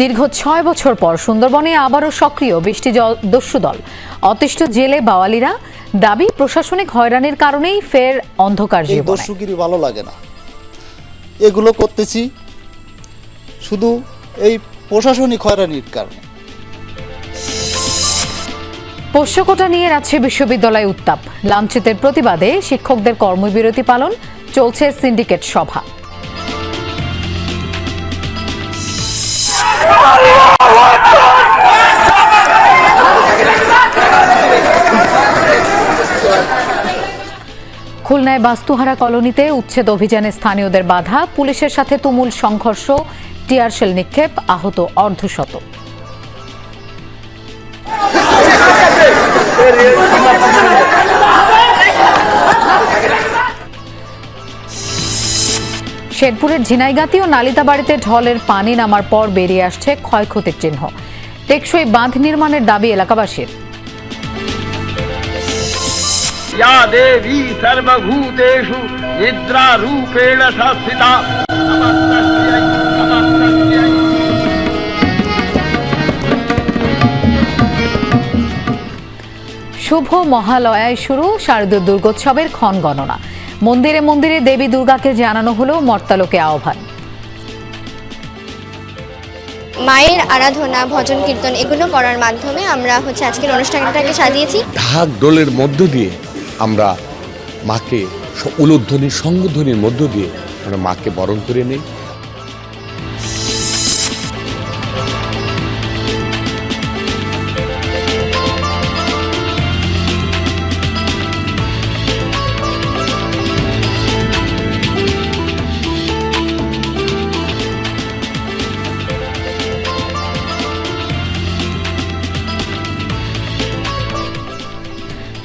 দীর্ঘ ছয় বছর পর সুন্দরবনে আবারও সক্রিয় বৃষ্টি জল দস্যু দল। অতিষ্ঠ জেলে বাওয়ালিরা দাবি প্রশাসনিক হয়রানির কারণেই ফের অন্ধকার দস্যুগিরি ভালো লাগে না। এগুলো করতেছি শুধু এই প্রশাসনিক হয়রানির কারণে। পোষ্যকোটা নিয়ে রাজশাহী বিশ্ববিদ্যালয়ে উত্তাপ। লাঞ্ছিতের প্রতিবাদে শিক্ষকদের কর্মবিরতি পালন চলছে সিন্ডিকেট সভা। খুলনায় বাস্তুহারা কলোনিতে উচ্ছেদ অভিযানে স্থানীয়দের বাধা। পুলিশের সাথে তুমুল সংঘর্ষ। টিয়ারশেল নিক্ষেপ, আহত অর্ধশত। শেরপুরের ঝিনাইগাতি ও নালিতাবাড়িতে ঢলের পানি নামার পর বেরিয়ে আসছে ক্ষয়ক্ষতির চিহ্ন টেকসই বাঁধ নির্মাণের দাবি এলাকাবাসীর या देवी सर्वभूतेषु निद्रारूपेण संस्थिता नमस्तस्यै नमस्तस्यै শুভ মহালয়ায় শুরু শারদীয় দুর্গোৎসবের ক্ষণ গণনা মন্দিরে মন্দিরে দেবী দুর্গাকে জানানো হলো মর্তালোকে আহ্বান। মায়ের আরাধনা ভজন কীর্তন এগুলো করার মাধ্যমে আমরা হচ্ছে আজকের অনুষ্ঠানটাকে সাজিয়েছি। ঢাক দোলের মধ্য দিয়ে আমরা মাকে উলোধ্বনি উলুধ্বনি সঙ্গধ্বনির মধ্য দিয়ে আমরা মাকে বরণ করে নেই।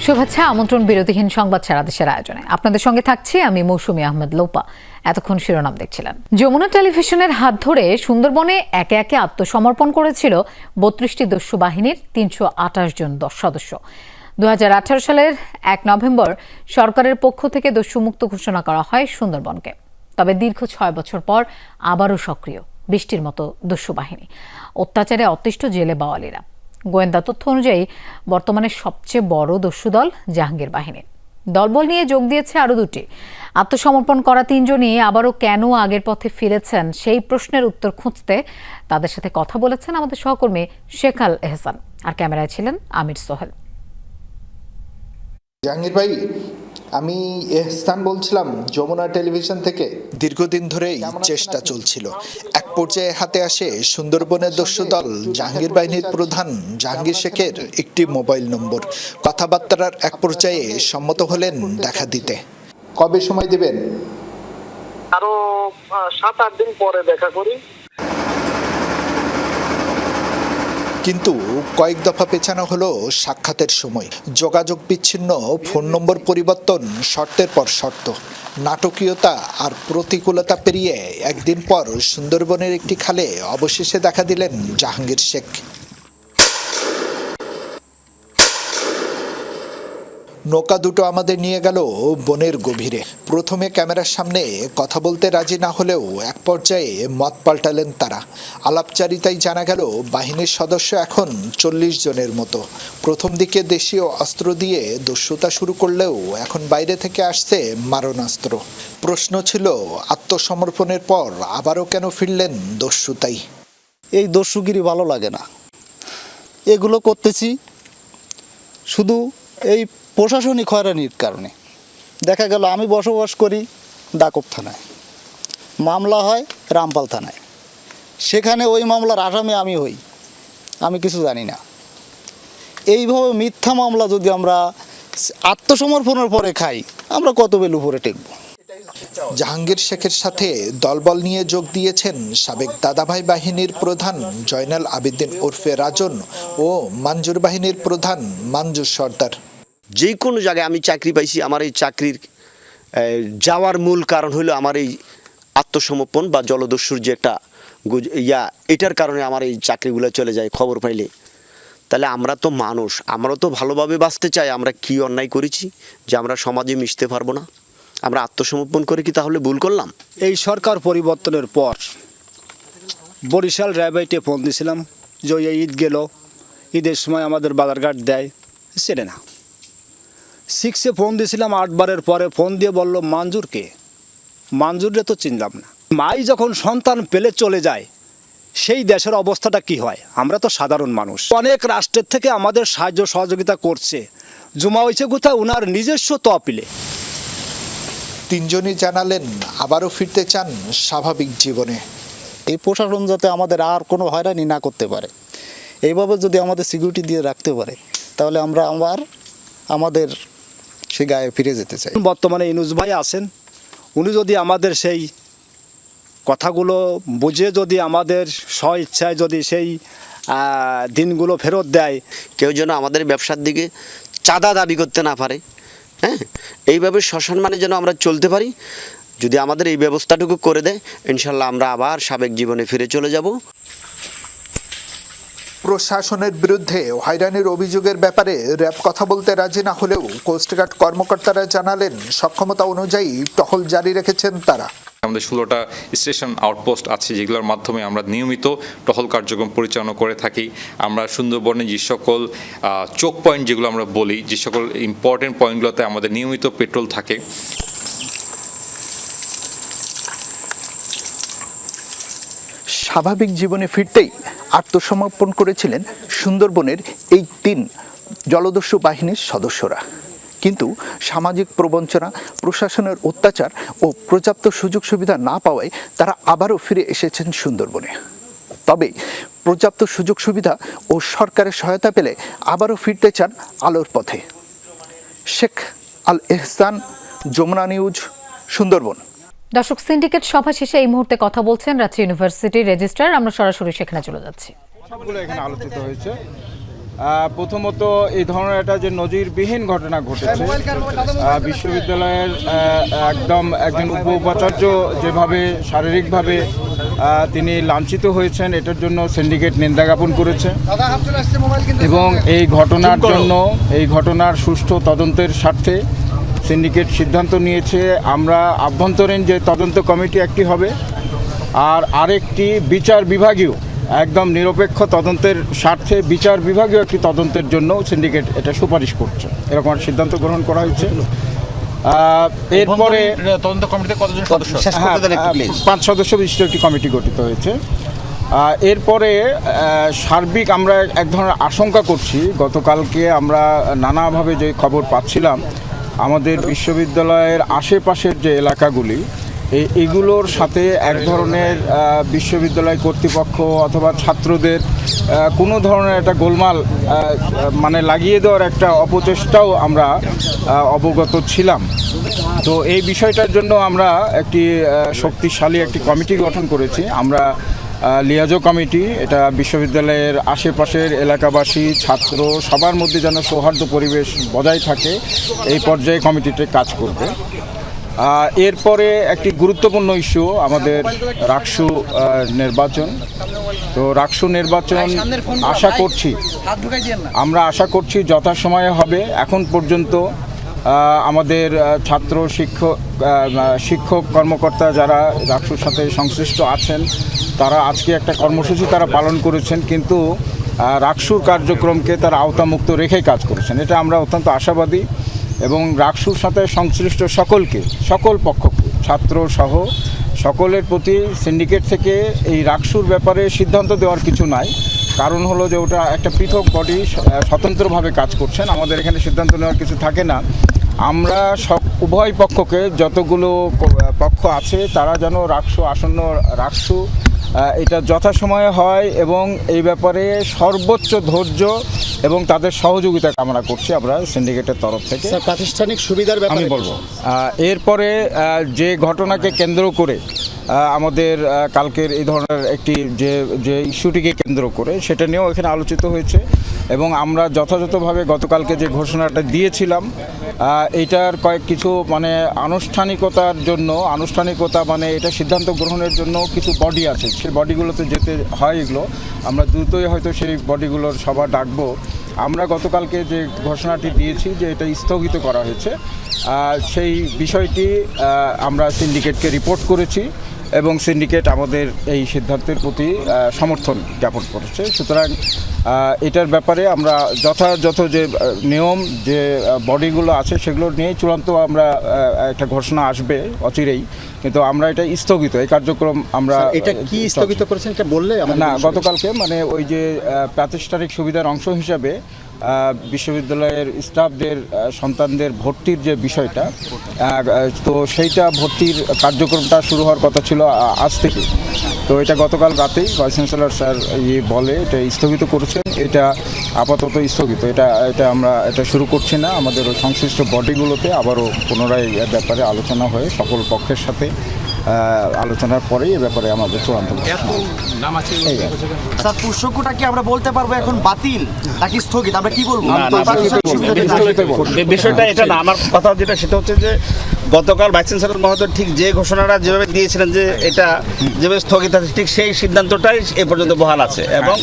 শুভেচ্ছা, আমন্ত্রণ, বিরতিহীন সংবাদ সারা দেশের আয়োজনে। আপনাদের সঙ্গে থাকছি আমি মৌসুমী আহমেদ লোপা। এতক্ষণ শিরোনাম দেখছিলেন। যমুনা টেলিভিশনের হাত ধরে সুন্দরবনে একে একে আত্মসমর্পণ করেছিল বত্রিশটি দস্যু বাহিনীর তিনশো আঠাশ জন সদস্য। দু হাজার আঠারো সালের এক নভেম্বর সরকারের পক্ষ থেকে দস্যুমুক্ত ঘোষণা করা হয় সুন্দরবনকে। তবে দীর্ঘ ছয় বছর পর আবারও সক্রিয়, বৃষ্টির মতো দস্যু বাহিনী। অত্যাচারে অতিষ্ঠ জেলে বাওয়ালিরা। গোয়েন্দা তথ্য অনুযায়ী, বর্তমানে সবচেয়ে বড় দস্যু দল জাহাঙ্গীর বাহিনী। দলবল নিয়ে যোগ দিয়েছে আরও দুটি। আত্মসমর্পণ করা তিনজনই আবারও কেন আগের পথে ফিরেছেন সেই প্রশ্নের উত্তর খুঁজতে তাদের সাথে কথা বলেছেন আমাদের সহকর্মী শেখাল এহসান। আর ক্যামেরায় ছিলেন আমির সোহেল। জাহাঙ্গীর ভাই আমি এহসান বলছিলাম যমুনা টেলিভিশন থেকে। দীর্ঘদিন ধরেই চেষ্টা চলছিল। এক পর্যায়ে হাতে আসে সুন্দরবনের দস্যু দল জাহাঙ্গীর বাহিনীর প্রধান জাহাঙ্গীর শেখের একটি মোবাইল নম্বর। কথাবার্তার এক পর্যায়ে সম্মত হলেন দেখা দিতে। কবে সময় দিবেন? আরও সাত আট দিন পরে দেখা করি। কিন্তু কয়েক দফা পেছানো হলো সাক্ষাতের সময়। যোগাযোগ বিচ্ছিন্ন, ফোন নম্বর পরিবর্তন, শর্তের পর শর্ত। নাটকীয়তা আর প্রতিকূলতা পেরিয়ে একদিন পর সুন্দরবনের একটি খালে অবশেষে দেখা দিলেন জাহাঙ্গীর শেখ। নৌকা দুটো আমাদের নিয়ে গেল বনের গভীরে। প্রথমে ক্যামেরার সামনে কথা বলতে রাজি না হলেও এক পর্যায়ে মত পাল্টালেন তারা। আলাপচারিতায় জানা গেল, বাহিনীর সদস্য এখন চল্লিশ জনের মতো। প্রথম দিকে দেশীয় অস্ত্র দিয়ে দস্যুতা শুরু করলেও এখন বাইরে থেকে আসছে মারণাস্ত্র। প্রশ্ন ছিল, আত্মসমর্পণের পর আবারও কেন ফিরলেন দস্যুতাই? এই দস্যুগিরি ভালো লাগে না। এগুলো করতেছি। শুধু এই প্রশাসনিক হয়রানির কারণে। দেখা গেল আমি বসবাস করি ডাকব থানায়। মামলা হয় রামপাল থানায়। সেখানে ওই মামলার আসামি আমি হই। আমি কিছু জানি না। এইভাবে মিথ্যা মামলা যদি আমরা আত্মসমর্পণের পরে খাই, আমরা কত বেল উপরে টেকবো? জাহাঙ্গীর শেখের সাথে দলবল নিয়ে যোগ দিয়েছেন সাবেক দাদাভাই বাহিনীর প্রধান জয়নাল আবিদ্দিন ওরফে রাজন ও মাঞ্জুর বাহিনীর প্রধান মাঞ্জুর সর্দার। যে কোনো জায়গায় আমি চাকরি পাইছি, আমার এই চাকরির যাওয়ার মূল কারণ হলো আমার এই আত্মসমর্পণ বা জলদস্যুর যে একটা ইয়া, এটার কারণে আমার এই চাকরিগুলো চলে যায়, খবর পাইলে। তাহলে আমরা তো মানুষ, আমরা তো ভালোভাবে বাঁচতে চাই, আমরা কি অন্যায় করেছি যে আমরা সমাজে মিশতে পারব না? আমরা আত্মসমর্পণ করে কি তাহলে ভুল করলাম? এই সরকার পরিবর্তনের পর বরিশাল র্যাবাইটে ফোন দিয়েছিলাম যে ঈদ গেল, ঈদের সময় আমাদের বাজারঘাট দেয়, সেরে না। সিক্সে ফোন দিয়েছিলাম আটবারের পরে ফোন দিয়ে বলল মাঞ্জুরকে মাঞ্জুরে তো চিনলাম না। মাই যখন সন্তান পেলে চলে যায়, সেই দেশের অবস্থাটা কি হয়? আমরা তো সাধারণ মানুষ। অনেক রাষ্ট্রের থেকে আমাদের সাহায্য সহযোগিতা করছে। জমা হয়েছে কোথায়? ওনার নিজস্ব তপিলে তিনজনই জানালেন, আবারও ফিরতে চান স্বাভাবিক জীবনে। এই প্রশাসন যাতে আমাদের আর কোনো হয়রানি না করতে পারে। এইভাবে যদি আমাদের সিকিউরিটি দিয়ে রাখতে পারে, তাহলে আমরা আবার আমাদের সে গায়ে ফিরে যেতে চাই। বর্তমানে ইনুজ ভাই আছেন। উনি যদি আমাদের সেই কথাগুলো বুঝে, যদি আমাদের স্ব ইচ্ছায় যদি সেই দিনগুলো ফেরত দেয়, কেউ যেন আমাদের ব্যবসার দিকে চাঁদা দাবি করতে না পারে হ্যাঁ? এইভাবে শ্মশান মানে যেন আমরা চলতে পারি। যদি আমাদের এই ব্যবস্থাটুকু করে দেয়, ইনশাল্লাহ আমরা আবার সাবেক জীবনে ফিরে চলে যাব। প্রশাসনের বিরুদ্ধে হয়রানির অভিযোগের ব্যাপারে র্যাব কথা বলতে রাজি না হলেও কোস্টগার্ড কর্মকর্তারা জানালেন, সক্ষমতা অনুযায়ী টহল জারি রেখেছেন তারা। আমাদের ষোলোটা স্টেশন আউটপোস্ট আছে, যেগুলোর মাধ্যমে আমরা নিয়মিত টহল কার্যক্রম পরিচালনা করে থাকি। আমরা সুন্দরবনে যে সকল চোক পয়েন্ট যেগুলো আমরা বলি, যে সকল ইম্পর্টেন্ট পয়েন্টগুলোতে আমাদের নিয়মিত পেট্রোল থাকে। স্বাভাবিক জীবনে ফিরতেই আত্মসমর্পণ করেছিলেন সুন্দরবনের এই তিন জলদস্যু বাহিনীর সদস্যরা। কিন্তু সামাজিক প্রবঞ্চনা, প্রশাসনের অত্যাচার ও পর্যাপ্ত সুযোগ সুবিধা না পাওয়ায় তারা আবারও ফিরে এসেছেন সুন্দরবনে। তবে পর্যাপ্ত সুযোগ সুবিধা ও সরকারের সহায়তা পেলে আবারও ফিরতে চান আলোর পথে। শেখ আল এহসান যমুনা নিউজ, সুন্দরবন। দর্শক সিন্ডিকেট সভা শেষে এই মুহূর্তে কথা বলছেন রাজশাহী ইউনিভার্সিটির রেজিস্ট্রার। আমরা সরাসরি সেখানে চলে যাচ্ছি। সবগুলো এখানে আলোচিত হয়েছে। প্রথমত এই ধরনের একটা যে নজিরবিহীন ঘটনা ঘটেছে বিশ্ববিদ্যালয়ের একদম একজন উপ উপাচার্য যেভাবে শারীরিকভাবে তিনি লাঞ্ছিত হয়েছেন এটার জন্য সিন্ডিকেট নিন্দা জ্ঞাপন করেছে। এবং এই ঘটনার জন্য এই ঘটনার সুষ্ঠু তদন্তের স্বার্থে সিন্ডিকেট সিদ্ধান্ত নিয়েছে। আমরা আভ্যন্তরীণ যে তদন্ত কমিটি একটি হবে আর আরেকটি বিচার বিভাগীয় একদম নিরপেক্ষ তদন্তের স্বার্থে বিচার বিভাগীয় একটি তদন্তের জন্য সিন্ডিকেট এটা সুপারিশ করছে। এরকম একটা সিদ্ধান্ত গ্রহণ করা হয়েছে। এরপরে তদন্ত কমিটিতে কতজন সদস্য? হ্যাঁ, পাঁচ সদস্য বিশিষ্ট একটি কমিটি গঠিত হয়েছে। এরপরে সার্বিক আমরা এক ধরনের আশঙ্কা করছি। গতকালকে আমরা নানাভাবে যে খবর পাচ্ছিলাম আমাদের বিশ্ববিদ্যালয়ের আশেপাশের যে এলাকাগুলি এগুলোর সাথে এক ধরনের বিশ্ববিদ্যালয় কর্তৃপক্ষ অথবা ছাত্রদের কোনো ধরনের একটা গোলমাল মানে লাগিয়ে দেওয়ার একটা অপচেষ্টাও আমরা অবগত ছিলাম। তো এই বিষয়টার জন্য আমরা একটি শক্তিশালী একটি কমিটি গঠন করেছি। আমরা লিয়াজো কমিটি, এটা বিশ্ববিদ্যালয়ের আশেপাশের এলাকাবাসী, ছাত্র, সবার মধ্যে যেন সৌহার্দ্য পরিবেশ বজায় থাকে, এই পর্যায়ে কমিটিতে কাজ করবে। এরপরে একটি গুরুত্বপূর্ণ ইস্যু, আমাদের রাকসু নির্বাচন। তো রাকসু নির্বাচন আশা করছি, আমরা আশা করছি যথাসময়ে হবে। এখন পর্যন্ত আমাদের ছাত্র, শিক্ষক শিক্ষক, কর্মকর্তা যারা রাকসুর সাথে সংশ্লিষ্ট আছেন, তারা আজকে একটা কর্মসূচি তারা পালন করেছেন, কিন্তু রাকসুর কার্যক্রমকে তারা আওতামুক্ত রেখে কাজ করেছেন। এটা আমরা অত্যন্ত আশাবাদী এবং রাকসুর সাথে সংশ্লিষ্ট সকলকে, সকল পক্ষকে ছাত্র সহ সকলের প্রতি সিন্ডিকেট থেকে এই রাকসুর ব্যাপারে সিদ্ধান্ত দেওয়ার কিছু নাই। কারণ হলো যে ওটা একটা পৃথক বডি স্বতন্ত্রভাবে কাজ করছেন। আমাদের এখানে সিদ্ধান্ত নেওয়ার কিছু থাকে না। আমরা সব উভয় পক্ষকে যতগুলো পক্ষ আছে তারা যেন রাখসু আসন্ন রাখসু এটা যথাসময়ে হয় এবং এই ব্যাপারে সর্বোচ্চ ধৈর্য এবং তাদের সহযোগিতা কামনা করছি আমরা সিন্ডিকেটের তরফ থেকে। প্রাতিষ্ঠানিক সুবিধার আমি বলব। এরপরে যে ঘটনাকে কেন্দ্র করে আমাদের কালকের এই ধরনের একটি যে যে ইস্যুটিকে কেন্দ্র করে সেটা নিয়েও এখানে আলোচিত হয়েছে এবং আমরা যথাযথভাবে গতকালকে যে ঘোষণাটা দিয়েছিলাম এটার কয়েক কিছু মানে আনুষ্ঠানিকতার জন্য, আনুষ্ঠানিকতা মানে এটা সিদ্ধান্ত গ্রহণের জন্য কিছু বডি আছে। সেই বডিগুলোতে যেতে হয় এগুলো। আমরা দ্রুতই হয়তো সেই বডিগুলোর সভা ডাকবো। আমরা গতকালকে যে ঘোষণাটি দিয়েছি যে এটা স্থগিত করা হয়েছে সেই বিষয়টি আমরা সিন্ডিকেটকে রিপোর্ট করেছি। এবং সিন্ডিকেট আমাদের এই সিদ্ধান্তের প্রতি সমর্থন জ্ঞাপন করেছে। সুতরাং এটার ব্যাপারে আমরা যথাযথ যে নিয়ম যে বডিগুলো আছে সেগুলো নিয়ে চূড়ান্ত আমরা একটা ঘোষণা আসবে অচিরেই। কিন্তু আমরা এটা স্থগিত এই কার্যক্রম আমরা এটা কি স্থগিত করেছেন? এটা বললে না গতকালকে মানে ওই যে প্রাতিষ্ঠানিক সুবিধার অংশ হিসাবে বিশ্ববিদ্যালয়ের স্টাফদের সন্তানদের ভর্তির যে বিষয়টা তো সেইটা ভর্তির কার্যক্রমটা শুরু হওয়ার কথা ছিল আজ থেকে। তো এটা গতকাল রাতেই ভাইস চ্যান্সেলর স্যার ইয়ে বলে, এটা স্থগিত করেছেন, এটা আপাতত স্থগিত। এটা এটা আমরা, এটা শুরু করছি না, আমাদের সংশ্লিষ্ট বডিগুলোতে আবারও পুনরায় ব্যাপারে আলোচনা হয়ে সকল পক্ষের সাথে আলোচনার পরেই এ ব্যাপারে আমাদের চূড়ান্ত। স্যার পুষ্যকুটা কি আমরা বলতে পারব এখন বাতিল নাকি স্থগিত? আমরা কি বলব? বিষয়টা এটা না আমার কথা যেটা সেটা হচ্ছে যে গতকাল ভাইস চ্যান্সেলর মহোদয় ঠিক যে ঘোষণাটা যেভাবে দিয়েছিলেন যে এটা যেভাবে স্থগিত আছে ঠিক সেই সিদ্ধান্তটাই এ পর্যন্ত বহাল আছে এবং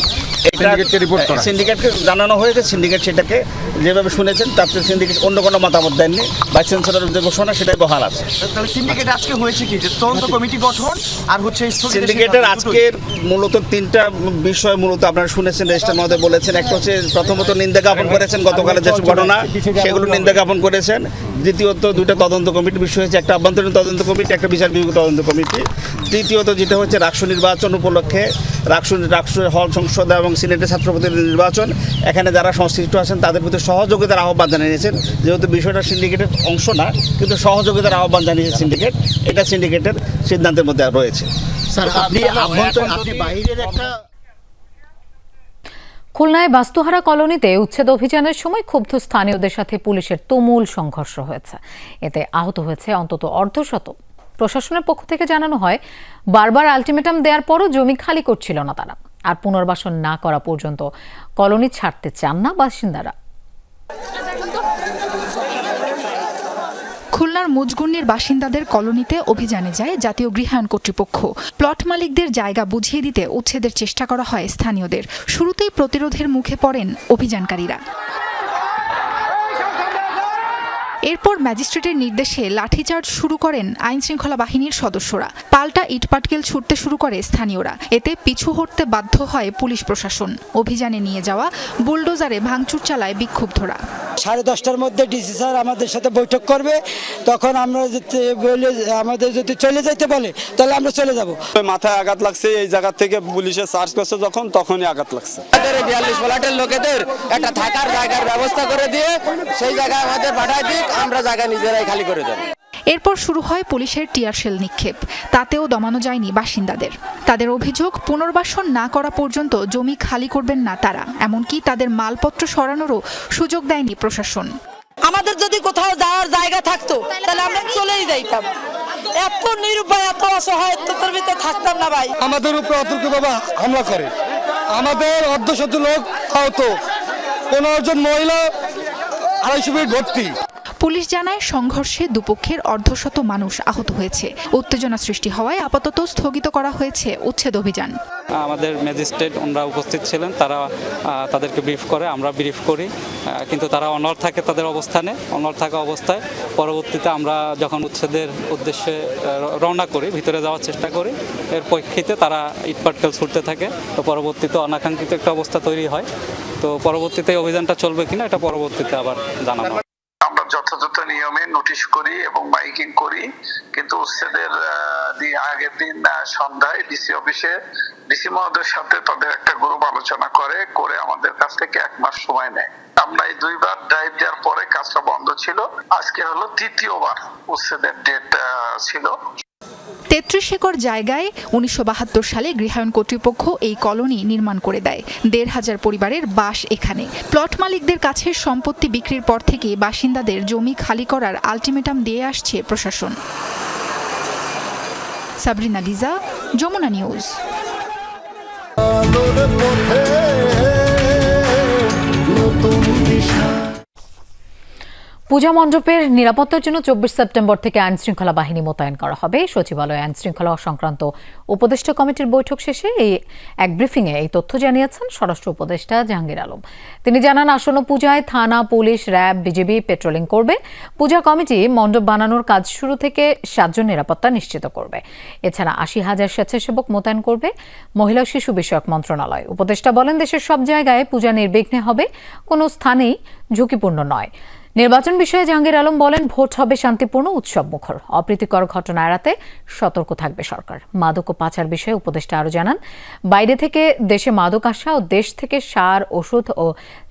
এটা সিন্ডিকেটকে। সিন্ডিকেটকে জানানো হয়েছে সিন্ডিকেট সেটাকে যেভাবে শুনেছেন তাতে সিন্ডিকেট অন্য কোনো মতামত দেননি। ভাইস চ্যান্সেলরের যে ঘোষণা সেটাই বহাল আছে। তাহলে সিন্ডিকেট আজকে হয়েছে কি? যে তদন্ত কমিটি গঠন আর হচ্ছে সিন্ডিকেটের আজকের মূলত তিনটা বিষয় মূলত আপনারা শুনেছেন রেজিস্টার মহোদয় বলেছেন। একটা হচ্ছে প্রথমত নিন্দা জ্ঞাপন করেছেন গতকালের যেসব ঘটনা সেগুলো নিন্দা জ্ঞাপন করেছেন। দ্বিতীয়ত দুইটা তদন্ত কমিটি বিষয় হচ্ছে একটা আভ্যন্তরীণ তদন্ত কমিটি একটা বিচার বিভাগ তদন্ত কমিটি। তৃতীয়ত যেটা হচ্ছে রাষ্ট্র নির্বাচন উপলক্ষে রাষ্ট্র রাষ্ট্রের হল সংসদ এবং সিনেটের ছাত্রপ্রতিনিধি নির্বাচন। এখানে যারা সংশ্লিষ্ট আছেন তাদের প্রতি সহযোগিতার আহ্বান জানিয়েছেন। যেহেতু বিষয়টা সিন্ডিকেটের অংশ না কিন্তু সহযোগিতার আহ্বান জানিয়েছে সিন্ডিকেট। এটা সিন্ডিকেটের সিদ্ধান্তের মধ্যে রয়েছে। স্যার আপনি আপনি বাইরের একটা খুলনায় বাস্তুহারা কলোনিতে উচ্ছেদ অভিযানের সময় ক্ষুব্ধ স্থানীয়দের সাথে পুলিশের তুমুল সংঘর্ষ হয়েছে। এতে আহত হয়েছে অন্তত অর্ধশত। প্রশাসনের পক্ষ থেকে জানানো হয়, বারবার আলটিমেটাম দেওয়ার পরও জমি খালি করছিল না তারা। আর পুনর্বাসন না করা পর্যন্ত কলোনি ছাড়তে চান না বাসিন্দারা। খুলনার মুজগুন্নির বাসিন্দাদের কলোনিতে অভিযানে যায় জাতীয় গৃহায়ণ কর্তৃপক্ষ। প্লট মালিকদের জায়গা বুঝিয়ে দিতে উচ্ছেদের চেষ্টা করা হয় স্থানীয়দের। শুরুতেই প্রতিরোধের মুখে পড়েন অভিযানকারীরা। এরপর ম্যাজিস্ট্রেটের নির্দেশে লাঠিচার্জ শুরু করেন আইন শৃঙ্খলা বাহিনীর সদস্যরা। পাল্টা ইটপাটকেল ছুটতে শুরু করে স্থানীয়রা। এতে পিছু হটতে বাধ্য হয় পুলিশ প্রশাসন। অভিযানে নিয়ে যাওয়া বুলডোজারে ভাঙচুর চালায় বিক্ষুব্ধরা। সাড়ে দশটার মধ্যে ডিসি স্যার আমাদের সাথে বৈঠক করবে। তখন আমরা যদি বলে আমাদের যদি চলে যাইতে বলে তাহলে আমরা চলে যাব। মাথায় আঘাত লাগছে এই জায়গা থেকে পুলিশে সার্চ করছে যখন তখনই আঘাত লাগছে। বিয়াল্লিশ ফ্ল্যাটের লোকেদের একটা থাকার জায়গার ব্যবস্থা করে দিয়ে সেই জায়গায় আমাদের পাঠায় দিক। আমরা জায়গা নিজেরাই খালি করে দেবো। এরপর শুরু হয় পুলিশের টিয়ার শেল নিক্ষেপ। তাতেও দমানো যায়নি বাসিন্দাদের। তাদের অভিযোগ পুনর্বাসন না করা পর্যন্ত জমি খালি করবেন না তারা। এমনকি তাদের মালপত্র সরানোরও সুযোগ দেয়নি প্রশাসন। আমাদের যদি কোথাও যাওয়ার জায়গা থাকতো তাহলে আমরা চলেই যাইতাম। এত নিরুপায় এত অসহায় তোর ভিতরে থাকতাম না ভাই। আমাদের উপর অতর্ক বাবা হামলা করে। আমাদের অর্ধশত লোক আহত। পনেরো জন মহিলা আড়াইশো ফিট ভর্তি। পুলিশ জানায় সংঘর্ষে দুপক্ষের অর্ধশত মানুষ আহত হয়েছে। উত্তেজনা সৃষ্টি হওয়ায় আপাতত স্থগিত করা হয়েছে উচ্ছেদ অভিযান। আমাদের ম্যাজিস্ট্রেট ওনারা উপস্থিত ছিলেন, তারা তাদেরকে ব্রিফ করে, আমরা ব্রিফ করি কিন্তু তারা অনড় থাকে তাদের অবস্থানে, অনড় থাকা অবস্থায়। পরবর্তীতে আমরা যখন উচ্ছেদের উদ্দেশ্যে রওনা করি, ভিতরে যাওয়ার চেষ্টা করি, এর প্রেক্ষিতে তারা ইটপাটকেল ছুটতে থাকে। তো পরবর্তীতে অনাকাঙ্ক্ষিত একটা অবস্থা তৈরি হয়। তো পরবর্তীতে অভিযানটা চলবে কিনা, এটা পরবর্তীতে আবার জানানো হবে। আমরা যথাযথ নিয়মে নোটিশ করি এবং মাইকিং করি। কিন্তু উচ্ছেদের আগের দিন সন্ধ্যায় ডিসি অফিসে ডিসি মহোদয়ের সাথে তাদের একটা গ্রুপ আলোচনা করে করে আমাদের কাছ থেকে এক মাস সময় নেয়। আমরা এই দুইবার ড্রাইভ দেওয়ার পরে কাজটা বন্ধ ছিল। আজকে হলো তৃতীয়বার উচ্ছেদের ডেট ছিল। তেত্রিশ একর জায়গায় উনিশশো সালে গৃহায়ণ কর্তৃপক্ষ এই কলোনি নির্মাণ করে দেয়। দেড় হাজার পরিবারের বাস এখানে। প্লট মালিকদের কাছে সম্পত্তি বিক্রির পর থেকে বাসিন্দাদের জমি খালি করার আলটিমেটাম দিয়ে আসছে প্রশাসন। সাবরিনা লিজা যমুনা নিউজ। পূজা মণ্ডপের নিরাপত্তার জন্য চব্বিশ সেপ্টেম্বর থেকে আইন শৃঙ্খলা বাহিনী মোতায়েন করা হবে। সচিবালয়ে আইন শৃঙ্খলা সংক্রান্ত উপদেষ্টা কমিটির বৈঠক শেষে এই এক ব্রিফিংয়ে এই তথ্য জানিয়েছেন স্বরাষ্ট্র উপদেষ্টা জাহাঙ্গীর আলম। তিনি জানান, আসন্ন পূজায় থানা, পুলিশ, র্যাব বিজেপি পেট্রোলিং করবে। পূজা কমিটি মণ্ডপ বানানোর কাজ শুরু থেকে সাতজন নিরাপত্তা নিশ্চিত করবে। এছাড়া আশি হাজার স্বেচ্ছাসেবক মোতায়েন করবে। মহিলা শিশু বিষয়ক মন্ত্রণালয়। উপদেষ্টা বলেন, দেশের সব জায়গায় পূজা নির্বিঘ্নে হবে। কোনো স্থানেই ঝুঁকিপূর্ণ নয়। নির্বাচন বিষয়ে জাহাঙ্গীর আলম বলেন, ভোট হবে শান্তিপূর্ণ উৎসব মুখর। অপ্রীতিকর ঘটনা এড়াতে সতর্ক থাকবে সরকার। মাদক ও পাচার বিষয়ে উপদেষ্টা আরও জানান, বাইরে থেকে দেশে মাদক আসা ও দেশ থেকে সার, ওষুধ ও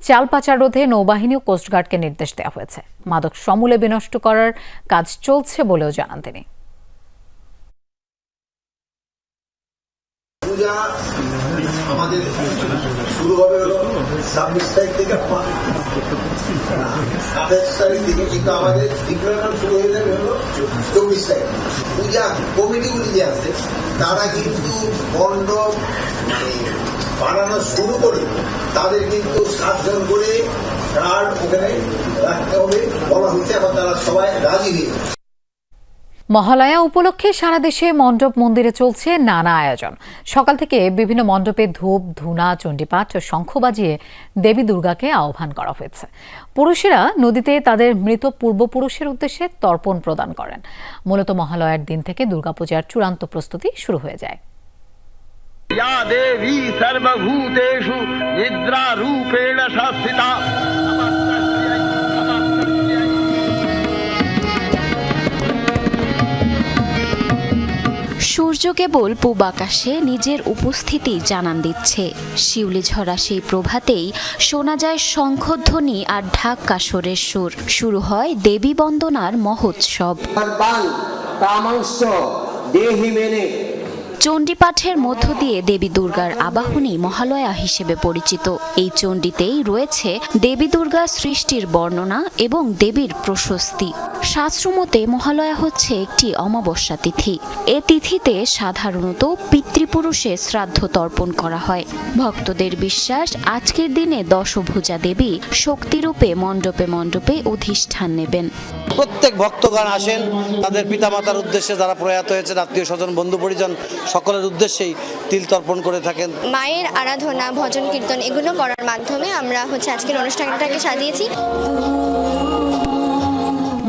চাল পাচার রোধে নৌবাহিনী ও কোস্টগার্ডকে নির্দেশ দেওয়া হয়েছে। মাদক সমূলে বিনষ্ট করার কাজ চলছে বলেও জানান তিনি। আমাদের শুরু হবে ছাব্বিশ তারিখ থেকে সাতাশ তারিখ থেকে কিন্তু আমাদের ডিপ্লোমেন্ট শুরু হয়ে যাবে হলো চব্বিশ তারিখ। পূজা কমিটিগুলি যে আছে, তারা কিন্তু মণ্ডপ মানে বানানো শুরু করে তাদের কিন্তু সাতজন করে কার্ড ওখানে রাখতে হবে, বলা হচ্ছে এবং তারা সবাই রাজি হয়ে মহালয়া উপলক্ষে সারা দেশে মণ্ডপ মন্দিরে চলছে নানা আয়োজন। সকাল থেকে বিভিন্ন মণ্ডপে ধূপ, ধুনা, চণ্ডীপাঠ ও শঙ্খ বাজিয়ে দেবী দুর্গাকে আহ্বান করা হয়েছে। পুরুষেরা নদীতে তাদের মৃত পূর্বপুরুষের উদ্দেশ্যে তর্পণ প্রদান করেন। মূলত মহালয়ার দিন থেকে দুর্গাপূজার চূড়ান্ত প্রস্তুতি শুরু হয়ে যায়। ইয়া দেবী সর্বভূতেষু নিদ্রা রূপেণ সূর্য কেবল পূব আকাশে নিজের উপস্থিতি জানান দিচ্ছে। শিউলি ঝরা সেই প্রভাতেই শোনা যায় শঙ্খধ্বনি আর ঢাক কাসরের সুর। শুরু হয় দেবী বন্দনার মহোৎসব। দেহি মেনে চণ্ডীপাঠের মধ্য দিয়ে দেবী দুর্গার আবাহনী মহালয়া হিসেবে পরিচিত। এই চণ্ডীতেই রয়েছে দেবী দুর্গা সৃষ্টির বর্ণনা এবং দেবীর প্রশস্তি। শাস্ত্রমতে মহালয়া হচ্ছে একটি অমাবস্যা তিথি। এ তিথিতে সাধারণত পিতৃপুরুষে শ্রাদ্ধ তর্পণ করা হয়। ভক্তদের বিশ্বাস, আজকের দিনে দশভুজা দেবী শক্তিরূপে মণ্ডপে মণ্ডপে অধিষ্ঠান নেবেন। প্রত্যেক ভক্তগণ আসেন। তাদের পিতামাতার উদ্দেশ্যে যারা প্রয়াত হয়েছেন, আত্মীয় স্বজন, বন্ধু, পরিজন সকলের উদ্দেশ্যেই তিল তর্পণ করে থাকেন। মায়ের আরাধনা, ভজন কীর্তন এগুলো করার মাধ্যমে আমরা হচ্ছে আজকের অনুষ্ঠানটাকে সাজিয়েছি।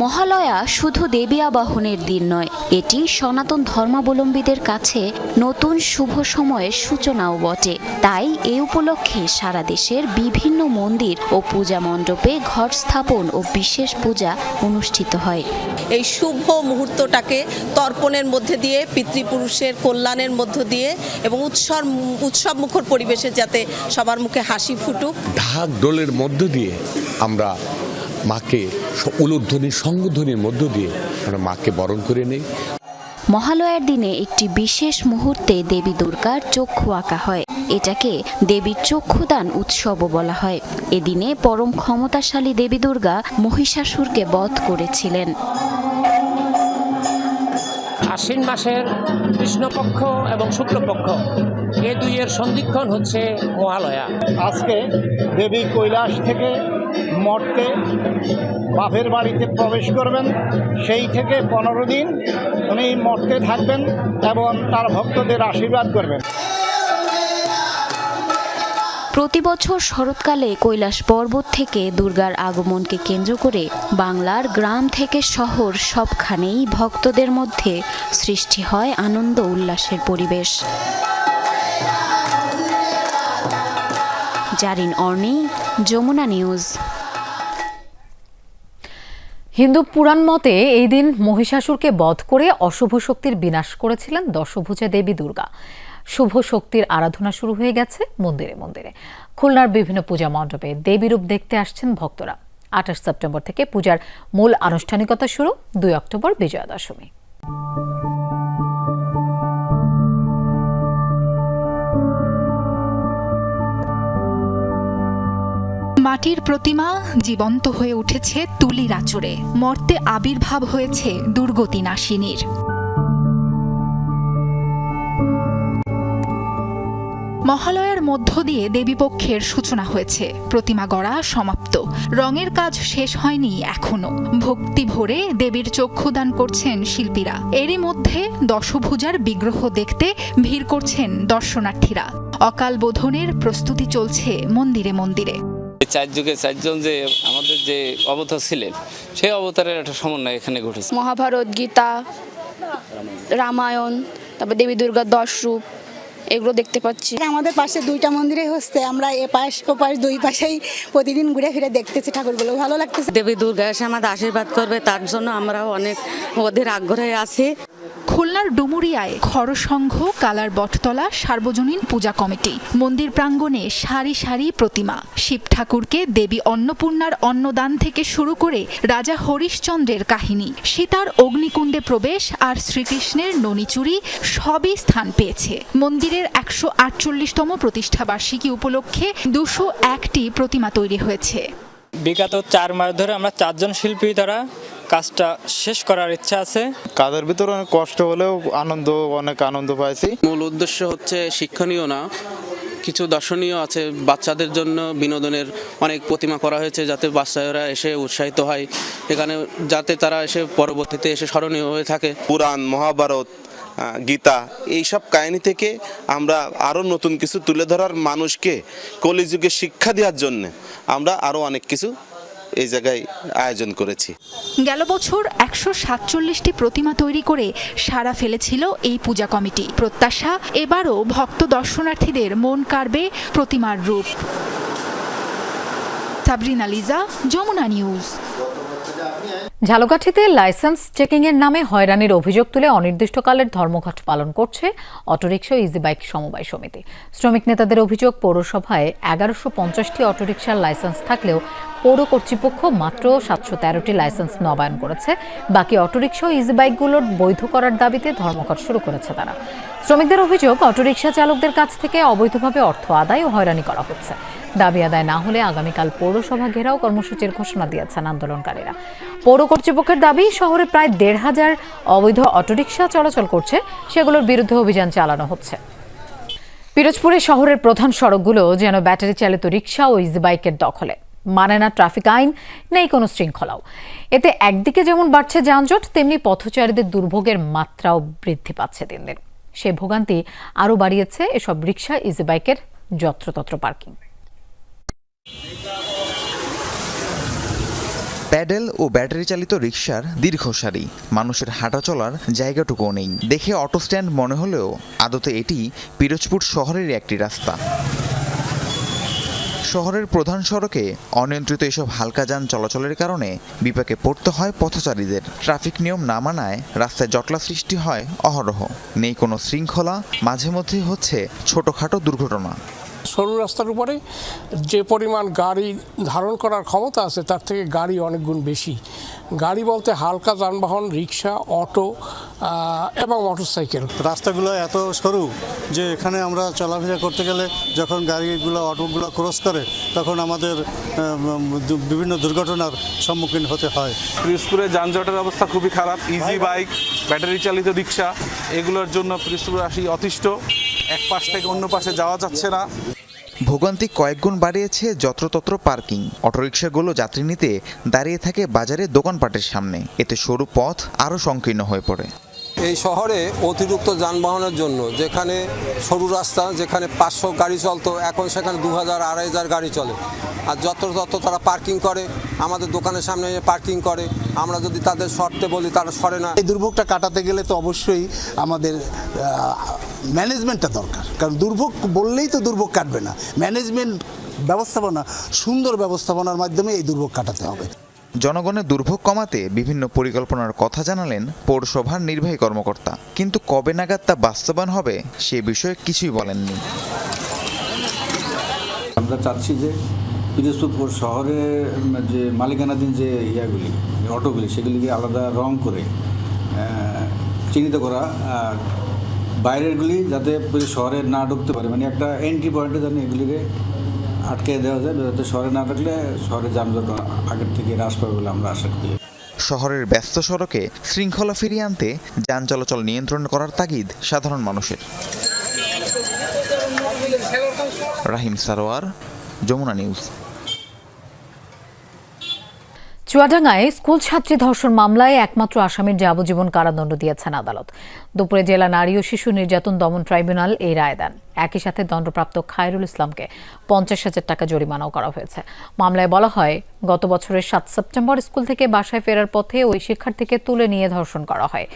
মহালয়া শুধু দেবী আবাহনের দিন নয় এটি সনাতন ধর্মাবলম্বীদের কাছে নতুন শুভ সময়ের সূচনাও বটে। তাই এ উপলক্ষে সারা দেশের বিভিন্ন মন্দির ও পূজা মণ্ডপে ঘট স্থাপন ও বিশেষ পূজা অনুষ্ঠিত হয়। এই শুভ মুহূর্তটাকে তর্পণের মধ্যে দিয়ে পিতৃপুরুষের কল্যাণের মধ্য দিয়ে এবং উৎসব উৎসব মুখর পরিবেশে যাতে সবার মুখে হাসি ফুটুক। ঢাক ডোলের মধ্য দিয়ে আমরা মাকে উলুধ্বনির সঙ্গধ্বনির মধ্য দিয়ে আমরা মাকে বরণ করে নেই। মহালয়ার দিনে একটি বিশেষ মুহূর্তে দেবী দুর্গার চক্ষু আঁকা হয়। এটাকে দেবীর চক্ষুদান উৎসবও বলা হয়। এদিনে পরম ক্ষমতাশালী দেবী দুর্গা মহিষাসুরকে বধ করেছিলেন। আশ্বিন মাসের কৃষ্ণপক্ষ এবং শুক্লপক্ষ এ দুইয়ের সন্ধিক্ষণ হচ্ছে মহালয়া। আজকে দেবী কৈলাস থেকে মর্তে বাপের বাড়িতে প্রবেশ করবেন। সেই থেকে পনেরো দিন উনি মর্তে থাকবেন এবং তার ভক্তদের আশীর্বাদ করবেন। প্রতি বছর শরৎকালে কৈলাস পর্বত থেকে দুর্গার আগমনকে কেন্দ্র করে বাংলার গ্রাম থেকে শহর সবখানেই ভক্তদের মধ্যে সৃষ্টি হয় আনন্দ উল্লাসের পরিবেশ। জারিন অর্নি যমুনা নিউজ। হিন্দু পুরাণ মতে এই দিন মহিষাসুরকে বধ করে অশুভ শক্তির বিনাশ করেছিলেন দশভুজা দেবী দুর্গা। শুভ শক্তির আরাধনা শুরু হয়ে গেছে মন্দিরে মন্দিরে। খুলনার বিভিন্ন পূজা মণ্ডপে দেবী রূপ দেখতে আসছেন ভক্তরা। আঠাশ সেপ্টেম্বর থেকে পূজার মূল আনুষ্ঠানিকতা শুরু, দুই অক্টোবর বিজয়া দশমী মাটির প্রতিমা জীবন্ত হয়ে উঠেছে তুলির আচরে মর্তে আবির্ভাব হয়েছে দুর্গতি নাশিনীর মহালয়ার মধ্য দিয়ে দেবীপক্ষের সূচনা হয়েছে। প্রতিমা গড়া সমাপ্ত। রঙের কাজ শেষ হয়নি এখনও। ভক্তি ভরে দেবীর চক্ষুদান করছেন শিল্পীরা। এরই মধ্যে দশভুজার বিগ্রহ দেখতে ভিড় করছেন দর্শনার্থীরা। অকাল বোধনের প্রস্তুতি চলছে মন্দিরে মন্দিরে। এই চার যুগে চারজন যে আমাদের যে অবতার ছিলেন সেই অবতারের একটা সমন্বয় এখানে ঘটেছে। মহাভারত গীতা রামায়ণ তারপর দেবী দুর্গার দশ রূপ এগুলো দেখতে পাচ্ছি। আমাদের পাশে দুইটা মন্দিরে হচ্ছে আমরা এ পাশ ও পাশ দুই পাশেই প্রতিদিন ঘুরে ফিরে দেখতেছি ঠাকুরগুলো ভালো লাগতেছে। দেবী দুর্গা এসে আমাদের আশীর্বাদ করবে তার জন্য আমরাও অনেক ওদের আগ্রহে আছি। খুলনার ডুমুরিয়ায় খরসংঘ কালার বটতলা, সার্বজনীন পূজা কমিটি। মন্দির প্রাঙ্গণে সারি সারি প্রতিমা। শিব ঠাকুরকে দেবী অন্নপূর্ণার অন্নদান থেকে শুরু করে রাজা হরিশ্চন্দ্রের কাহিনী। সীতার অগ্নিকুণ্ডে প্রবেশ আর শ্রীকৃষ্ণের ননিচুরি সবই স্থান পেয়েছে। মন্দিরের একশো আটচল্লিশতম প্রতিষ্ঠাবার্ষিকী উপলক্ষে দুশো একটি প্রতিমা তৈরি হয়েছে। বিগত চার মাস ধরে আমরা চারজন শিল্পী দ্বারা কাজটা শেষ করার ইচ্ছা আছে। কাজের ভিতরে অনেক কষ্ট হলেও আনন্দ অনেক আনন্দ পাইছি। মূল উদ্দেশ্য হচ্ছে শিক্ষণীয় না কিছু দর্শনীয় আছে বাচ্চাদের জন্য বিনোদনের অনেক প্রতিমা করা হয়েছে যাতে বাচ্চারা এসে উৎসাহিত হয়। এখানে যাতে তারা এসে পরবর্তীতে এসে স্মরণীয় হয়ে থাকে। পুরাণ মহাভারত গীতা, এইসব কাহিনী থেকে আমরা আরও নতুন কিছু তুলে ধরার মানুষকে কলিযুগে শিক্ষা দেওয়ার জন্য আমরা আরও অনেক কিছু এই জায়গায় আয়োজন করেছি। গেল বছর একশো সাতচল্লিশটি প্রতিমা তৈরি করে সারা ফেলেছিল এই পূজা কমিটি। প্রত্যাশা, এবারও ভক্ত দর্শনার্থীদের মন কাড়বে প্রতিমার রূপ। সাবরিনা লিজা, যমুনা নিউজ। ঝালকাঠিতে লাইসেন্স চেকিং এর নামে হয়রানির অভিযোগ তুলে অনির্দিষ্টকালের ধর্মঘট পালন করছে অটোরিকশা ইজি বাইক সমবায় সমিতি। শ্রমিক নেতাদের অভিযোগ, পৌরসভায় এগারোশো পঞ্চাশটি অটোরিকশার লাইসেন্স থাকলেও পৌর কর্তৃপক্ষ মাত্র সাতশো তেরোটি লাইসেন্স নবায়ন করেছে। বাকি অটোরিকশা ও ইজি বাইকগুলোর বৈধ করার দাবিতে ধর্মঘট শুরু করেছে তারা। শ্রমিকদের অভিযোগ, অটোরিকশা চালকদের কাছ থেকে অবৈধভাবে অর্থ আদায় ও হয়রানি করা হচ্ছে। দাবি আদায় না হলে আগামীকাল পৌরসভা ঘেরাও কর্মসূচির ঘোষণা দিয়েছেন আন্দোলনকারীরা। পৌর কর্তৃপক্ষের দাবি, শহরে প্রায় দেড় হাজার অবৈধ অটোরিকশা চলাচল করছে, সেগুলোর বিরুদ্ধে অভিযান চালানো হচ্ছে। পিরোজপুরে শহরের প্রধান সড়কগুলো যেন ব্যাটারি চালিত রিক্সা ও ইজি বাইকের দখলে। মানে না ট্রাফিক আইন, নেই কোনো শৃঙ্খলাও। এতে একদিকে যেমন বাড়ছে যানজট, তেমনি পথচারীদের দুর্ভোগের মাত্রাও বৃদ্ধি পাচ্ছে দিন দিন। সে ভোগান্তি আরও বাড়িয়েছে এসব রিক্সা ইজি বাইকের যত্রতত্র পার্কিং। প্যাডেল ও ব্যাটারি চালিত রিক্সার দীর্ঘ সারি। মানুষের হাঁটা চলার জায়গাটুকুও নেই। দেখে অটো স্ট্যান্ড মনে হলেও আদতে এটি পিরোজপুর শহরের একটি রাস্তা। শহরের প্রধান সড়কে অনিয়ন্ত্রিত এসব হালকা যান চলাচলের কারণে বিপাকে পড়তে হয় পথচারীদের। ট্রাফিক নিয়ম না মানায় রাস্তায় জটলা সৃষ্টি হয় অহরহ। নেই কোনো শৃঙ্খলা মাঝে মধ্যে হচ্ছে ছোটখাটো দুর্ঘটনা। সরু রাস্তার উপরে যে পরিমাণ গাড়ি ধারণ করার ক্ষমতা আছে তার থেকে গাড়ি অনেক গুণ বেশি। গাড়ি বলতে হালকা যানবাহন রিক্সা অটো এবং মোটরসাইকেল। রাস্তাগুলো এত সরু যে এখানে আমরা চলাফেরা করতে গেলে যখন গাড়িগুলো অটোগুলো ক্রস করে তখন আমাদের বিভিন্ন দুর্ঘটনার সম্মুখীন হতে হয়। পিরোজপুরে যানজটের অবস্থা খুবই খারাপ ইজি বাইক ব্যাটারি চালিত রিক্সা এগুলোর জন্য পিরোজপুরবাসী অতিষ্ঠ। এক পাশ থেকে অন্য পাশে যাওয়া যাচ্ছে না। ভোগান্তি কয়েকগুণ বাড়িয়েছে যত্রতত্র পার্কিং। অটোরিকশাগুলো যাত্রী নিতে দাঁড়িয়ে থাকে বাজারে দোকানপাটের সামনে। এতে সরু পথ আরও সংকীর্ণ হয়ে পড়ে। এই শহরে অতিরিক্ত যানবাহনের জন্য, যেখানে সরু রাস্তা, যেখানে পাঁচশো গাড়ি চলতো, এখন সেখানে দু হাজার আড়াই হাজার গাড়ি চলে। আর যত যত তারা পার্কিং করে, আমাদের দোকানের সামনে পার্কিং করে। আমরা যদি তাদের শর্তে বলি, তারা সরে না। এই দুর্ভোগটা কাটাতে গেলে তো অবশ্যই আমাদের ম্যানেজমেন্টটা দরকার। কারণ দুর্ভোগ বললেই তো দুর্ভোগ কাটবে না। ম্যানেজমেন্ট ব্যবস্থাপনা, সুন্দর ব্যবস্থাপনার মাধ্যমে এই দুর্ভোগ কাটাতে হবে। জনগণের দুর্ভোগ কমাতে বিভিন্ন পরিকল্পনার কথা জানালেন পৌরসভার নির্বাহী কর্মকর্তা। কিন্তু কবে নাগাদ তা বাস্তবায়ন হবে সে বিষয়ে কিছুই বলেননি। আমরা চাচ্ছি যে পিরোজপুর শহরে যে মালিকানাধীন যে ইয়াগুলি অটোগুলি, সেগুলিকে আলাদা রং করে চিহ্নিত করা বাইরেরগুলি যাতে শহরে না ঢুকতে পারে। মানে একটা এন্ট্রি পয়েন্টে যেন এগুলিকে আটকে দেওয়া যায়। যাতে শহরে না থাকলে শহরে যানজট আগের থেকে হ্রাস পাবে বলে আমরা আশা করি। শহরের ব্যস্ত সড়কে শৃঙ্খলা ফিরিয়ে আনতে যান চলাচল নিয়ন্ত্রণ করার তাগিদ সাধারণ মানুষের। রাহিম সারোয়ার, যমুনা নিউজ। চুয়াডাঙ্গায় স্কুল ছাত্রী ধর্ষণ মামলায় একমাত্র আসামির যাবজ্জীবন কারাদণ্ড দিয়েছেন আদালত। দুপুরে জেলা নারী ও শিশু নির্যাতন দমন ট্রাইব্যুনাল এই রায় দেন। একই সাথে দণ্ডপ্রাপ্ত খায়রুল ইসলামকে পঞ্চাশ হাজার টাকা জরিমানাও করা হয়েছে। মামলায় বলা হয়, গত বছরের সাত সেপ্টেম্বর স্কুল থেকে বাসায় ফেরার পথে ওই শিক্ষার্থীকে তুলে নিয়ে ধর্ষণ করা হয়।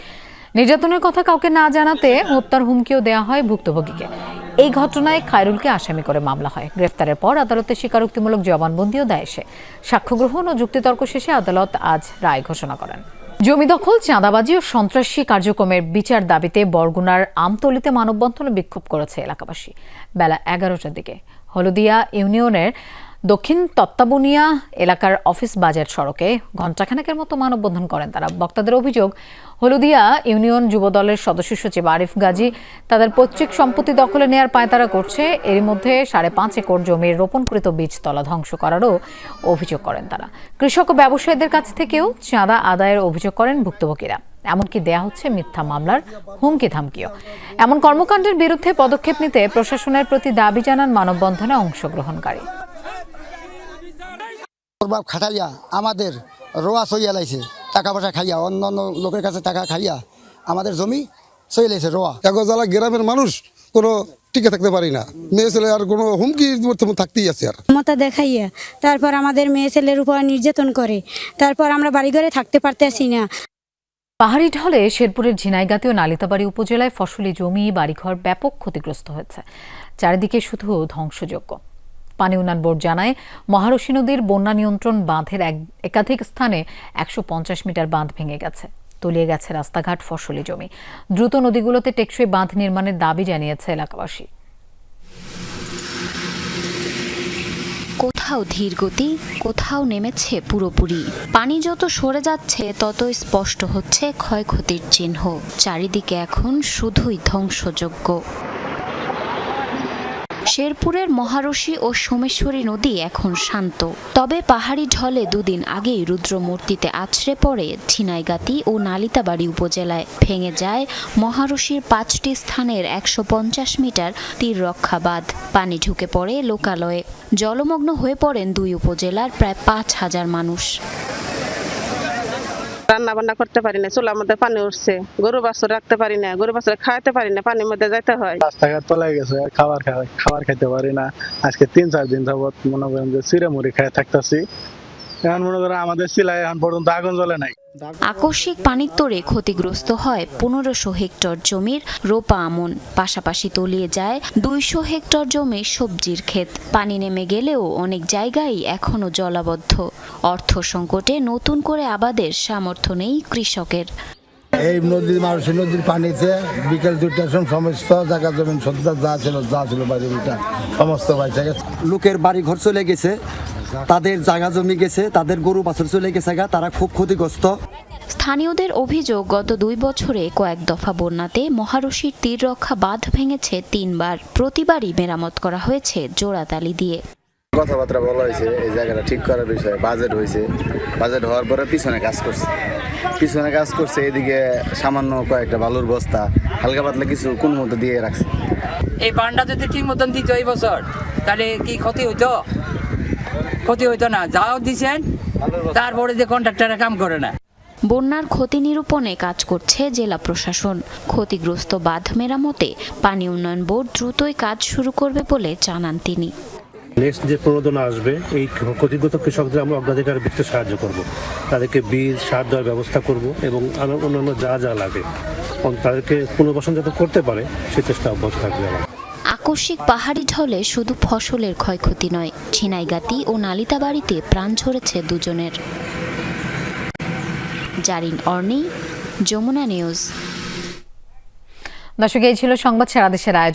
নির্যাতনের কথা কাউকে না জানাতে হত্যার হুমকিও দেওয়া হয় ভুক্তভোগীকে। এই ঘটনায় খায়রুলকে আসামি করে মামলা হয়। গ্রেফতারের পর আদালতে স্বীকারোক্তিমূলক জবানবন্দিও দেয় সে। সাক্ষ্য গ্রহণ ও যুক্তিতর্ক শেষে আদালত আজ রায় ঘোষণা করেন। জমি দখল, চাঁদাবাজি ও সন্ত্রাসী কার্যক্রমের বিচার দাবিতে বরগুনার আমতলিতে মানববন্ধন বিক্ষোভ করেছে এলাকাবাসী। বেলা এগারোটার দিকে হলদিয়া ইউনিয়নের দক্ষিণ তত্ত্বাবনিয়া এলাকার অফিস বাজার সড়কে ঘণ্টাখানেকের মতো মানববন্ধন করেন তারা। বক্তাদের অভিযোগ, হলদিয়া ইউনিয়ন যুবদলের সদস্য সচিব আরিফ গাজী তাদের পৈতৃক সম্পত্তি দখলে নেয়ার পায়তারা করছে। এর মধ্যে সাড়ে পাঁচ একর জমির রোপণকৃত বীজতলা ধ্বংস করারও অভিযোগ করেন তারা। কৃষক ও ব্যবসায়ীদের কাছ থেকেও চাঁদা আদায়ের অভিযোগ করেন ভুক্তভোগীরা। এমনকি দেয়া হচ্ছে মিথ্যা মামলার হুমকি ধামকিও। এমন কর্মকাণ্ডের বিরুদ্ধে পদক্ষেপ নিতে প্রশাসনের প্রতি দাবি জানান মানববন্ধনে অংশগ্রহণকারী। বাপ খাটাইয়া আমাদের রোয়া সইয়া লাইছে টাকা পয়সা খাইয়া অন্য অন্য লোকের কাছে টাকা খাইয়া আমাদের জমি সই লাইছে রোয়া। কাগজওয়ালা গ্রামের মানুষ কোনো টিকে থাকতে পারি না। মেয়ে ছেলে আর কোনো হুমকি থাকতেই আছে আর। ক্ষমতা দেখাইয়া তারপর আমাদের মেয়ে ছেলের উপর নির্যাতন করে তারপর আমরা বাড়িঘরে থাকতে পারতেছি না। পাহাড়ি ঢলে শেরপুরের ঝিনাইগাতি ও নালিতাবাড়ি উপজেলায় ফসলি জমি বাড়িঘর ব্যাপক ক্ষতিগ্রস্ত হয়েছে। চারিদিকে শুধু ধ্বংসযোগ্য। পানি উন্নয়ন বোর্ড জানায়, মহারশী নদীর বন্যা নিয়ন্ত্রণ বাঁধের এক একাধিক স্থানে একশো পঞ্চাশ মিটার বাঁধ ভেঙে গেছে, তলিয়ে গেছে রাস্তাঘাট, ফসলি জমি। দ্রুত নদীগুলোতে টেকসই বাঁধ নির্মাণের দাবি জানিয়েছে এলাকাবাসী। কোথাও ধীর গতি, কোথাও নেমেছে পুরোপুরি। পানি যত সরে যাচ্ছে তত স্পষ্ট হচ্ছে ক্ষয়ক্ষতির চিহ্ন। চারিদিকে এখন শুধুই ধ্বংসযোগ্য শেরপুরের মহারশী ও সোমেশ্বরী নদী এখন শান্ত। তবে পাহাড়ি ঢলে দুদিন আগেই রুদ্রমূর্তিতে আছড়ে পড়ে ঝিনাইগাতি ও নালিতাবাড়ি উপজেলায়। ভেঙে যায় মহারশীর পাঁচটি স্থানের একশো পঞ্চাশ মিটার তীর রক্ষা বাঁধ। পানি ঢুকে পড়ে লোকালয়ে। জলমগ্ন হয়ে পড়েন দুই উপজেলার প্রায় পাঁচ হাজার মানুষ। রান্না বান্না করতে পারি না, চুলার মধ্যে পানি উঠছে, গরু বাছুর রাখতে পারি না, গরু বাছুর খাওয়াতে পারি না, পানির মধ্যে যাইতে হয়। রাস্তাঘাট পলাই গেছে, খাবার খাবার খাইতে পারি না। আজকে তিন চার দিন যাবত মনে করেন যে চিড়ে মুড়ি খেয়ে থাকতেছি। আকস্মিক পানির তোরে ক্ষতিগ্রস্ত হয় পনেরোশো হেক্টর জমির রোপা আমন। পাশাপাশি তলিয়ে যায় দুইশো হেক্টর জমির সবজির ক্ষেত। পানি নেমে গেলেও অনেক জায়গায় এখনও জলাবদ্ধ। অর্থ সংকটে নতুন করে আবাদের সামর্থ্য নেই কৃষকের। এই নদীর মানুষের নদীর পানিতে বিকেল দুটার সময় সমস্ত জায়গা জমিন যা ছিল যা ছিল বাড়ি উল্টা সমস্ত বাইসে গেছে। লোকের বাড়ি ঘর চলে গেছে তাদের জায়গা জমি গেছে তাদের গরু বাছুর চলে গেছে গা তারা খুব ক্ষতিগ্রস্ত। স্থানীয়দের অভিযোগ গত দুই বছরে কয়েক দফা বন্যাতে মহারশীর তীর রক্ষা বাঁধ ভেঙেছে তিনবার। প্রতিবারই মেরামত করা হয়েছে জোড়াতালি দিয়ে। কথাবার্তা বলা হয়েছে এই জায়গাটা ঠিক করার বিষয়ে বাজেট হয়েছে। বাজেট হওয়ার পরে পিছনে কাজ করছে। পিছনে কাজ করছে এদিকে সামান্য কয়েকটা বালুর বস্তা হালকা পাতলা কিছু কোন মতো দিয়ে রাখছে। এই বান্ডা যদি ঠিক মতন দিত এই বছর তাহলে কি ক্ষতি হইতো? ক্ষতি হইতো না যাও দিছেন তারপরে যে কন্ট্রাক্টররা কাম করে না। বন্যার ক্ষতি নিরূপণে কাজ করছে জেলা প্রশাসন। ক্ষতিগ্রস্ত বাঁধ মেরামতে পানি উন্নয়ন বোর্ড দ্রুতই কাজ শুরু করবে বলে জানান তিনি। নেক্সট যে প্রণোদনা আসবে এই ক্ষতিগ্রস্ত কৃষকদের আমরা অগ্রাধিকার ভিত্তিতে সাহায্য করব। তাদেরকে বীজ সার দেওয়ার ব্যবস্থা করব এবং আরও অন্যান্য যা যা লাগে। তাদেরকে পুনর্বাসন যাতে করতে পারে সে চেষ্টা অব্যাহত থাকবে আমার। আকস্মিক পাহাড়ি ঢলে শুধু ফসলের ক্ষয়ক্ষতি নয় ঝিনাইগাতি ও নালিতাবাড়িতে প্রাণ ঝরেছে দুজনের। জারিন অর্নি যমুনা নিউজ। দর্শক এই ছিল সংবাদ সারা দেশের আয়োজন।